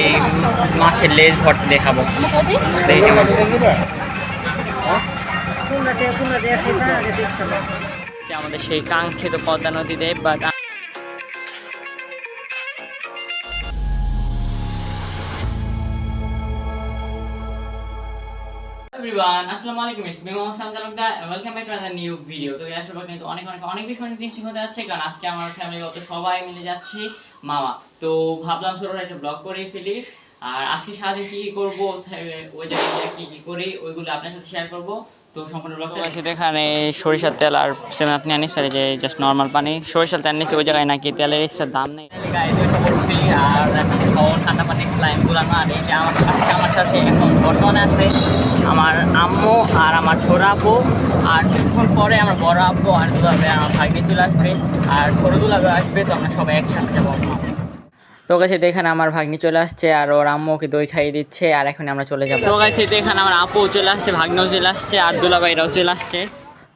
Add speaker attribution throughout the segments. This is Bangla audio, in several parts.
Speaker 1: এই মাছের লেজ ভর্তি দেখাবো। আমাদের সেই কাঙ্ক্ষিত পদ্মা নদীতে বাট এভরিওয়ান আসসালামু আলাইকুম it's me Mohammad Samjal Talukdar welcome back to another new video তো আজকে আবার কিন্তু অনেক অনেক অনেক বেশি অনেক ইন্টারেস্টিং হতে যাচ্ছে কারণ আজকে আমার ফ্যামিলিগত সবাই মিলে যাচ্ছি মামা। তো ভাবলাম ছোট একটা ব্লগ করে ফেলি। আর আজকে সারাদিন কি কি করব ওই জায়গায় গিয়ে কি কি করি ওইগুলো আপনার সাথে শেয়ার করব। তো সম্পূর্ণ ব্লগটা আছে এখানে সরিষার তেল আর সেম আপনি আনিস আর যে জাস্ট নর্মাল পানি। সরিষার তেল নিচ্ছে ওই জায়গায় নাকি তেলের এক্সট্রা দাম নেই। আর ঠান্ডা পানি স্লাইমগুলো আমার আমার সাথে এখন বর্তমানে আছে আমার আম্মু আর আমার ছোট আপু। আর কিছুক্ষণ পরে আমার বড় আপু আর দুলাবে আমার ভাগ্নে চলে আসবে। আর ছোট দুলাবে আসবে তো আমরা সবাই একসাথে যাব তো কাছে এখানে আমার ভাগ্নি চলে আসছে আর ওর আম্মু ওকে দই খাইয়ে দিচ্ছে আর এখন আমরা চলে যাব। তো কাছে এখানে আমার আপু চলে আসছে ভাগ্নেও চলে আসছে আর দুলা দুলাভাইরাও চলে আসছে।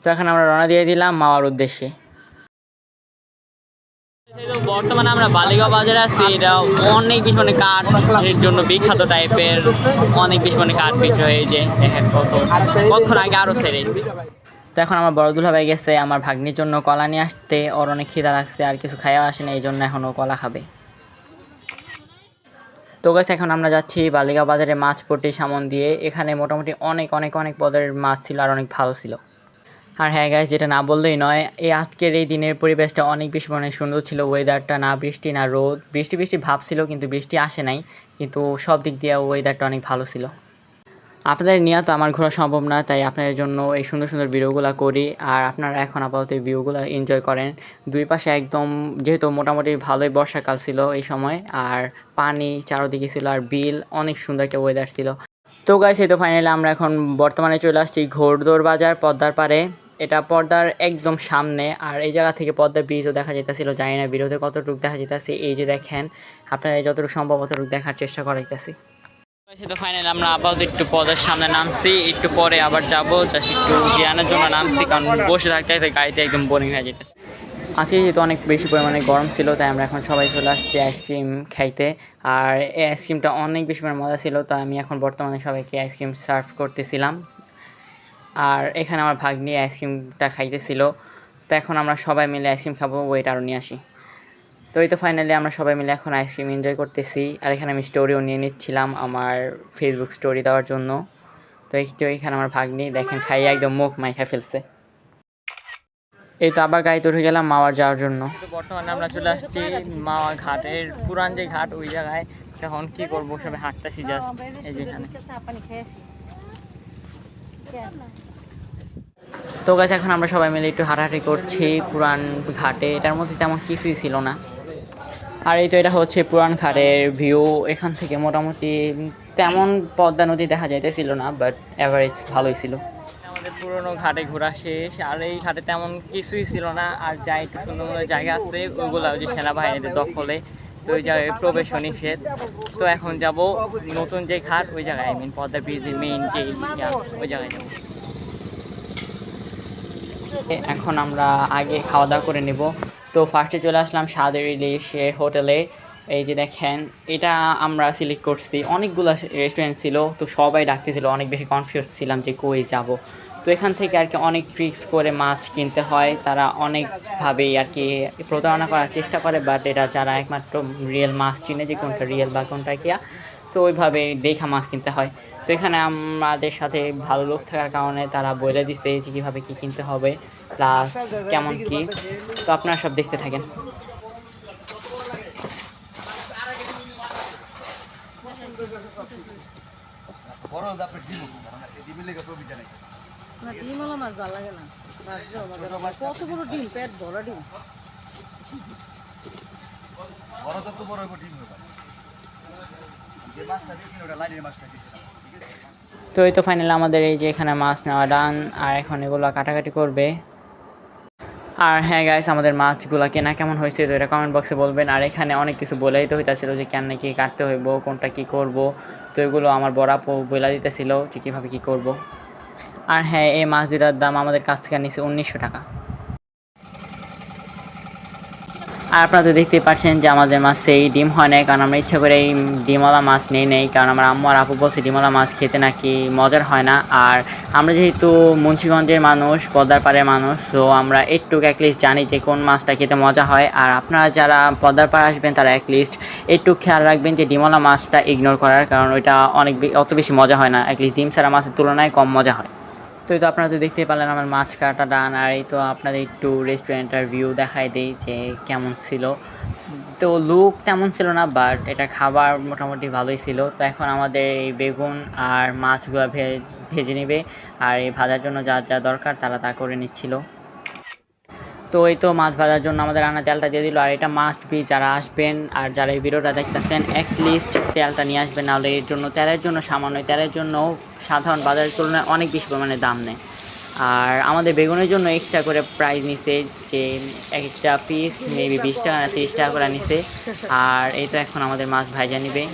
Speaker 1: তো এখন আমরা রওনা দিয়ে দিলাম মাওয়ার উদ্দেশ্যে। বর্তমানে আমরা বালিগাঁও বাজারে আছি। এটা অনেক বেশি মানে কাঠের জন্য বিখ্যাত টাইপের অনেক বেশি মানে কাঠ বিক্রি হয়ে। যে কতক্ষণ আগে আরও ছেড়ে তো এখন আমার বড় দুলাভাই গেছে, আমার ভাগ্নির জন্য কলা নিয়ে আসতে। ওর অনেক খিদা লাগছে, আর কিছু খাইয়া আসে না, এই জন্য এখন ও কলা খাবে। তো গাছ এখন আমরা যাচ্ছি বালিগা বাজারে মাছ পট্টি, সামন দিয়ে। এখানে মোটামুটি অনেক অনেক অনেক পদের মাছ ছিল আর অনেক ভালো ছিল। আর হ্যাঁ গাছ যেটা না বললেই নয়, এই আজকের এই দিনের পরিবেশটা অনেক বেশি মানে সুন্দর ছিল। ওয়েদারটা না বৃষ্টি, না রোদ, বৃষ্টি বৃষ্টি ভাব ছিল, কিন্তু বৃষ্টি আসে নাই, কিন্তু সব দিক দিয়ে ওয়েদারটা অনেক ভালো ছিল। আপনাদের নিয়ে তো আমার ঘোরা সম্ভব না, তাই আপনাদের জন্য এই সুন্দর সুন্দর ভিডিওগুলো করি। আর আপনারা এখন আপাতত এই ভিউগুলো এনজয় করেন। দুই পাশে একদম যেহেতু মোটামুটি ভালোই বর্ষাকাল ছিল এই সময়, আর পানি চারোদিকে ছিল, আর বিল অনেক সুন্দর একটা ওয়েদার ছিল। তো গাইস তো ফাইনালি আমরা এখন বর্তমানে চলে আসছি ঘোড়দৌড় বাজার, পদ্মার পারে এটা পর্দার একদম সামনে আর এই জায়গা থেকে পর্দার ব্রিজও দেখা যেতেছিল জানি না ভিডিওতে কতটুকু দেখা যেতেছে এই যে দেখেন আপনারা যতটুকু সম্ভব অতটুকু দেখার চেষ্টা করাইতেছি। তো ফাইনালি আমরা আপাতত একটু পদের সামনে নামছি একটু পরে আবার যাব জাস্ট একটু জ্ঞানের জন্য নামছি কারণ বসে থাকতে থাকতে গাড়িতে একদম বোরিং হয়ে যেতেছে আজকে যেহেতু অনেক বেশি পরিমাণে গরম ছিল তাই আমরা এখন সবাই চলে আসছি আইসক্রিম খাইতে। আর এই আইসক্রিমটা অনেক বেশি পরিমাণে মজা ছিল তো আমি এখন বর্তমানে সবাইকে আইসক্রিম সার্ভ করতেছিলাম। আর এখানে আমার ভাগ্নি আইসক্রিমটা খাইতেছিল। তো এখন আমরা সবাই মিলে আইসক্রিম খাব ওয়েট আরও নিয়ে আসি। তো এই তো ফাইনালি আমরা সবাই মিলে এখন আইসক্রিম এনজয় করতেছি। আর এখানে আমি স্টোরিও নিয়ে নিচ্ছিলাম আমার ফেসবুক স্টোরি দেওয়ার জন্য। তো এই তো এখানে আমার ভাগ্নি দেখেন খাইয়ে একদম মুখ মাইখা ফেলছে। এই তো আবার গাড়িতে উঠে গেলাম মাওয়ার যাওয়ার জন্য। বর্তমানে আমরা চলে আসছি মাওয়া ঘাটের পুরান যে ঘাট ওই জায়গায়। তখন কি করব সবাই হাঁটতেছি জাস্ট এই যেখানে। তো গাছ এখন আমরা সবাই মিলে একটু হাঁটাহাঁটি করছি পুরান ঘাটে। এটার মধ্যে তেমন কিছুই ছিল না। আর এই তো এটা হচ্ছে পুরান ঘাটের ভিউ এখান থেকে মোটামুটি তেমন পদ্মা নদী দেখা যাইতেছিল না বাট অ্যাভারেজ ভালোই ছিল। আমাদের পুরনো ঘাটে ঘোরা শেষ, আর এই ঘাটে তেমন কিছুই ছিল না। আর যা একটু সুন্দর সুন্দর জায়গা আছে, ওইগুলো যে সেনাবাহিনীদের দখলে। তো ওই জায়গায় প্রবেশ নিষেধ। তো এখন যাব নতুন যে ঘাট, ওই জায়গায় আই মিন পদ্মা ব্রিজের মেইন যে ওই জায়গায় যাব। এখন আমরা আগে খাওয়া দাওয়া করে নেব। তো ফার্স্টে চলে আসলাম সাদের ইলিশের হোটেলে। এই যে দেখেন, এটা আমরা সিলেক্ট করছি। অনেকগুলো রেস্টুরেন্ট ছিল, তো সবাই ডাকতেছিল, অনেক বেশি কনফিউজ ছিলাম যে কই যাব। তো এখান থেকে আর কি অনেক ট্রিক্স করে মাছ কিনতে হয়। তারা অনেকভাবেই আর কি প্রতারণা করার চেষ্টা করে বাট এটা যারা একমাত্র রিয়েল মাছ চিনে যে কোনটা রিয়েল বা কোনটা কিয়া তো ওইভাবে দেখা মাছ কিনতে হয়। তো এখানে আমাদের সাথে ভালো লোক থাকার কারণে তারা বলে দিছে যে কীভাবে কী কিনতে হবে প্লাস কেমন কি। তো আপনারা সব দেখতে থাকেন।
Speaker 2: বড় আপনি ডিম ডিমের লেগে প্রবি জানাই
Speaker 3: না। ডিম হলো মাছ ভালো লাগে না ভাজলেও মজা লাগে। কত বড় ডিম পেট ভরা ডিম।
Speaker 2: বড় যত বড় ডিম হবে যে মাছটা দিয়েছেন ওটা লাইনের মাছটা আছে
Speaker 1: তো এই তো ফাইনালি আমাদের এই যে এখানে মাছ নেওয়া ডান আর এখন এগুলো কাটাকাটি করবে। আর হ্যাঁ গাইস আমাদের মাছগুলো কেনা কেমন হয়েছে তো এটা কমেন্ট বক্সে বলবেন। আর এখানে অনেক কিছু বলেই তো হইতাছিল যে কেন কি কাটতে হইব, কোনটা কি করব। তো এগুলো আমার বড় আপু বলে দিতেছিল যে কীভাবে কী করব। আর হ্যাঁ এই মাছ দুটার দাম আমাদের কাছ থেকে নিচ্ছে উনিশশো টাকা। আর আপনারা তো দেখতেই পাচ্ছেন যে আমাদের মাছেই ডিম হয় না কারণ আমরা ইচ্ছা করে এই ডিমওয়ালা মাছ নেই নেই, কারণ আমার আম্মু আর আপু বলছে ডিমওয়ালা মাছ খেতে নাকি মজার হয় না। আর আমরা যেহেতু মুন্সিগঞ্জের মানুষ পদ্মার পাড়ের মানুষ, তো আমরা একটু অ্যাটলিস্ট জানি যে কোন মাছটা খেতে মজা হয়। আর আপনারা যারা পদ্মার পাড়ে আসবেন, তারা অ্যাটলিস্ট একটু খেয়াল রাখবেন যে ডিমওয়ালা মাছটা ইগনোর করার, কারণ ওইটা অনেক অত বেশি মজা হয় না। অ্যাটলিস্ট ডিম ছাড়া মাছের তুলনায় কম মজা হয়। তো এই তো আপনারা তো দেখতেই পারলেন আমার মাছ কাটা ডান, আর এই তো আপনাদের একটু রেস্টুরেন্টের ভিউ দেখাই দেই যে কেমন ছিল। তো লুক তেমন ছিল না বাট এটা খাবার মোটামুটি ভালোই ছিল। তো এখন আমাদের এই বেগুন আর মাছগুলো ভেজে নেবে, আর এই ভাজার জন্য যা যা দরকার তারা তা করে নিচ্ছিল। তো এই তো মাছ ভাজার জন্য আমাদের রান্না তেলটা দিয়ে দিল, আর এটা মাস্ট বি যারা আসবেন আর যারা এই ভিডিওটা দেখতেছেন লিস্ট তেলটা নিয়ে আসবেন, নাহলে এর জন্য, তেলের জন্য সামান্য তেলের জন্য সাধারণ বাজারের তুলনায় অনেক বেশি পরিমাণে দাম নেয়। আর আমাদের বেগুনের জন্য এক্সট্রা করে প্রাইস নিছে যে এক একটা পিস মেবি বিশ টাকা না তিরিশ টাকা করে নিছে। আর এটা এখন আমাদের মাছ ভাজা নিবে।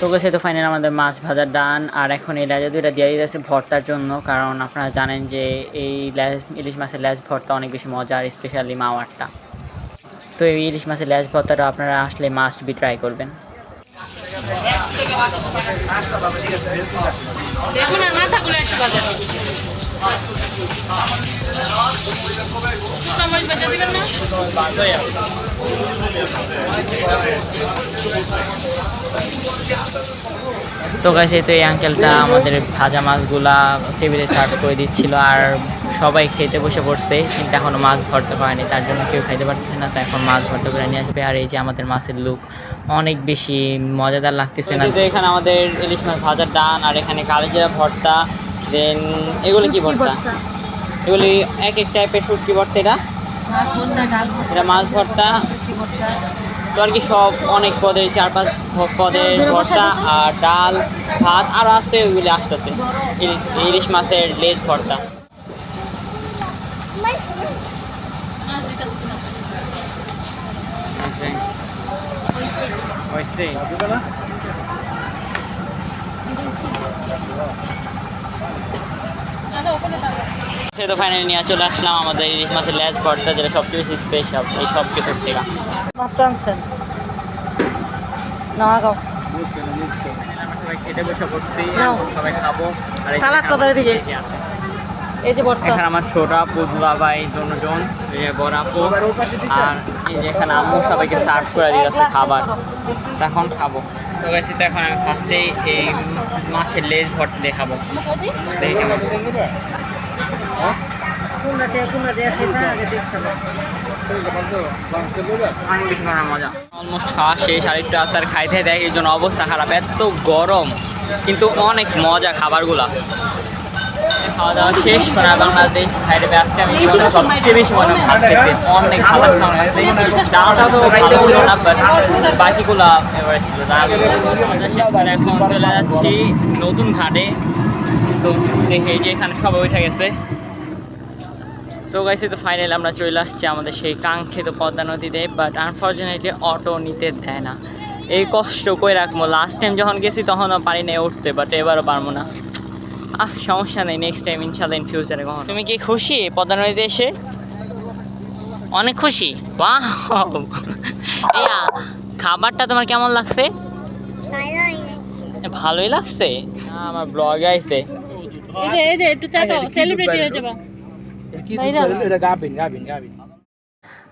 Speaker 1: তো গেছে তো ফাইনাল আমাদের মাছ ভাজার ডান, আর এখন এই লেজা দুইটা দিয়ে দিতেছে ভর্তার জন্য, কারণ আপনারা জানেন যে এই লেজ, ইলিশ মাছের লেজ ভর্তা অনেক বেশি মজা আর স্পেশালি মাওয়ারটা। তো এই ইলিশ মাছের লেজ ভর্তাটা আপনারা আসলে মাস্ট বি ট্রাই করবেন।
Speaker 3: দেখুন আর মাথাগুলো একটু বাজা
Speaker 1: তো গেছে তো এই আঙ্কেলটা আমাদের ভাজা মাছগুলা টেবিলে সার্ভ করে দিচ্ছিল আর সবাই খেতে বসে পড়ছে, কিন্তু এখনও মাছ ভর্তা করেনি তার জন্য কেউ খাইতে পারতেছে না, তো এখন মাছ ভর্তা করে নিয়ে আসবে। আর এই যে আমাদের মাছের লুক অনেক বেশি মজাদার লাগতেছে না। এখানে আমাদের ইলিশ মাছ ভাজার ডান, আর এখানে কালিজিরা ভর্তা দেন এগুলো কি ভর্তা? এগুলি এক এক টাইপের শুটকি ভর্তা এটা?
Speaker 3: মাছ ভর্তা ডাল
Speaker 1: এটা মাছ ভর্তা।
Speaker 3: শুটকি ভর্তা।
Speaker 1: তো আর কি সব অনেক পদের চার পাঁচ পদের ভর্তা আর ডাল ভাত আরও আসতে ওইগুলি আসতেছে। ইল- ইলিশ মাছের লেজ ভর্তা। সে তো ফাইনালি নিয়ে চলে আসলাম আমাদের ইলিশ মাছের লেজ ভর্তা যেটা সবচেয়ে বেশি স্পেশাল এই সব কিছুর থেকে।
Speaker 3: মাত্র আনছেন। না গাও
Speaker 1: আমরা সবাই খেতে বসে পড়ছি
Speaker 3: নাও।
Speaker 1: সবাই খাব আর এই যে
Speaker 3: সালাদ তো ধরে দিকে। এই যে ভর্তা।
Speaker 1: এখানে আমার ছোট আপু দুলা ভাই দুজন এই যে বড় আপু আর এখানে আম্মু সবাইকে সার্ভ করে দিয়েছে খাবার। এখন খাব। তো এখন আমি ফার্স্টেই এই মাছের লেজ ভর্তি দেখাবো। দেখি কেমন। মজা। অলমোস্ট খাওয়া শেষ খাইতে দেয় এই জন্য অবস্থা খারাপ এত গরম। কিন্তু অনেক মজা খাবারগুলা। খাওয়া দাওয়া শেষ মানে বাংলাদেশ আজকে আমি জীবনে সবচেয়ে বেশি মনে অনেক ডালটা তো ভালো ছিল না বাকিগুলা এবারে ছিল। শেষ করে এখন চলে যাচ্ছি নতুন ঘাটে। তো দেখে যে এখানে সবাই উঠে গেছে। তো গাইছে তো ফাইনাল আমরা চলে আসছি আমাদের সেই কাঙ্ক্ষিত পদ্মা নদীতে বাট আনফর্চুনেটলি অটো নিতে দেয় না। এই কষ্ট করে রাখব? লাস্ট টাইম যখন গেছি তখনও পারি না উঠতে বাট এবারও পারব না। সমস্যা নেই নেক্সট টাইম ইনশাল্লাহ ইন ফিউচারে কখন। তুমি কি খুশি পদ্মা নদীতে এসে? অনেক খুশি। বাহ খাবারটা তোমার কেমন লাগছে? ভালোই। লাগছে? আমার ব্লগে আইছে।
Speaker 3: এই যে এই যে একটু চাটাও সেলিব্রিটি হয়ে যাবা।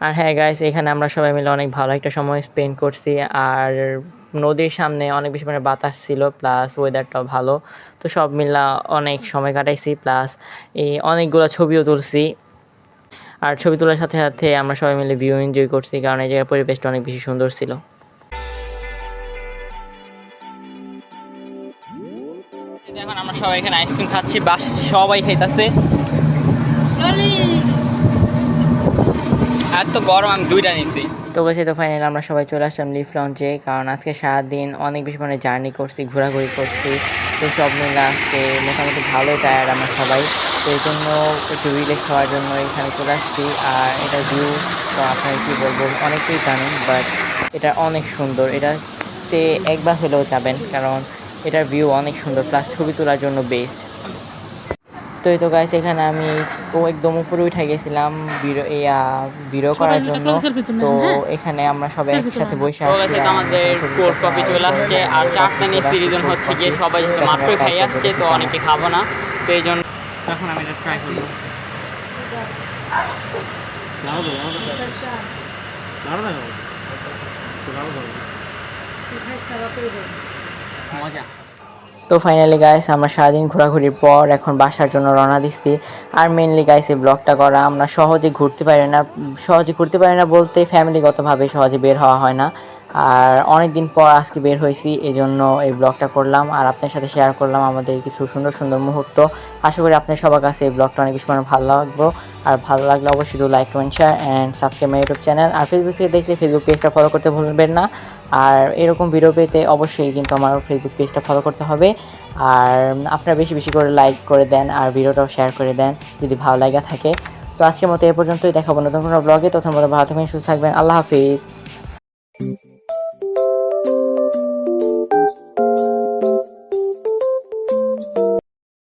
Speaker 1: আর হ্যাঁ গাইস এখানে আমরা সবাই মিলে অনেক ভালো একটা সময় স্পেন্ড করছি। আর নদীর সামনে অনেক বেশি মানে বাতাস ছিল প্লাস ওয়েদারটাও ভালো। তো সব মিলা অনেক সময় কাটাইছি প্লাস এই অনেকগুলো ছবিও তুলছি। আর ছবি তোলার সাথে সাথে আমরা সবাই মিলে ভিউ এনজয় করছি, কারণ এই জায়গার পরিবেশটা অনেক বেশি সুন্দর ছিল। এখন আমরা সবাই এখানে আইসক্রিম খাচ্ছি, বাস সবাই খাইতাছে।
Speaker 3: ললি
Speaker 1: এত গরম, আমি দুইটা নিছি। তো গেছে তো ফাইনালি আমরা সবাই চলে আসলাম লিফ লঞ্চে কারণ আজকে সারাদিন অনেক বেশি মানে জার্নি করছি, ঘোরাঘুরি করছি। তো সব মিলে আজকে মোটামুটি ভালোই টায়ার্ড আমরা সবাই। তো এই জন্য একটু রিল্যাক্স হওয়ার জন্য এখানে চলে আসছি। আর এটা ভিউ তো আপনারা কী বলব, অনেকেই জানেন বাট এটা অনেক সুন্দর। এটাতে একবার হলেও যাবেন, কারণ এটার ভিউ অনেক সুন্দর প্লাস ছবি তোলার জন্য বেস্ট তো এই তো গাইস এখানে আমি ও একদম উপরে উঠে গেছিলাম বিরো ইয়া বিরো করার জন্য। তো
Speaker 3: হ্যাঁ?
Speaker 1: এখানে আমরা সবাই একসাথে বসে আছি
Speaker 4: আমাদের কোর্স কপি চলে আসছে আর চারটা নিয়ে সিরিজন হচ্ছে গিয়ে সবাই যেহেতু মাত্রই খাই আসছে তো অনেকে খাব না তো এই জন্য এখন আমি এটা ট্রাই করব। মজা।
Speaker 1: তো ফাইনালি গাইস আমরা সারাদিন ঘোরাঘুরির পর এখন বাসার জন্য রওনা দিচ্ছি। আর মেনলি গাইস এই ব্লগটা করা, আমরা সহজে ঘুরতে পারি না, সহজে ঘুরতে পারি না বলতে ফ্যামিলিগতভাবে সহজে বের হওয়া হয় না। আর অনেক দিন পর আজকে বের হয়েছি এই জন্য এই ব্লগটা করলাম। আর আপনার সাথে শেয়ার করলাম আমাদের কিছু সুন্দর সুন্দর মুহূর্ত। আশা করি আপনার সবার কাছে এই ব্লগটা অনেক বেশি ভালো লাগবে। আর ভালো লাগলে অবশ্যই like comment share and subscribe my YouTube channel R Facebook থেকে দেখলে ফেসবুক পেজটা ফলো করতে ভুলবেন না। আর এরকম ভিডিও পেতে অবশ্যই কিন্তু আমার ফেসবুক পেজটা ফলো করতে হবে। আর আপনারা বেশি বেশি করে লাইক করে দেন আর ভিডিওটাও শেয়ার করে দেন, যদি ভালো লাগা থাকে। তো আজকের মতো এ পর্যন্তই। দেখাবো নতুন কোনো ব্লগে তখন মতো ভালো থাকবেন, সুস্থ থাকবেন। আল্লাহ হাফিজ।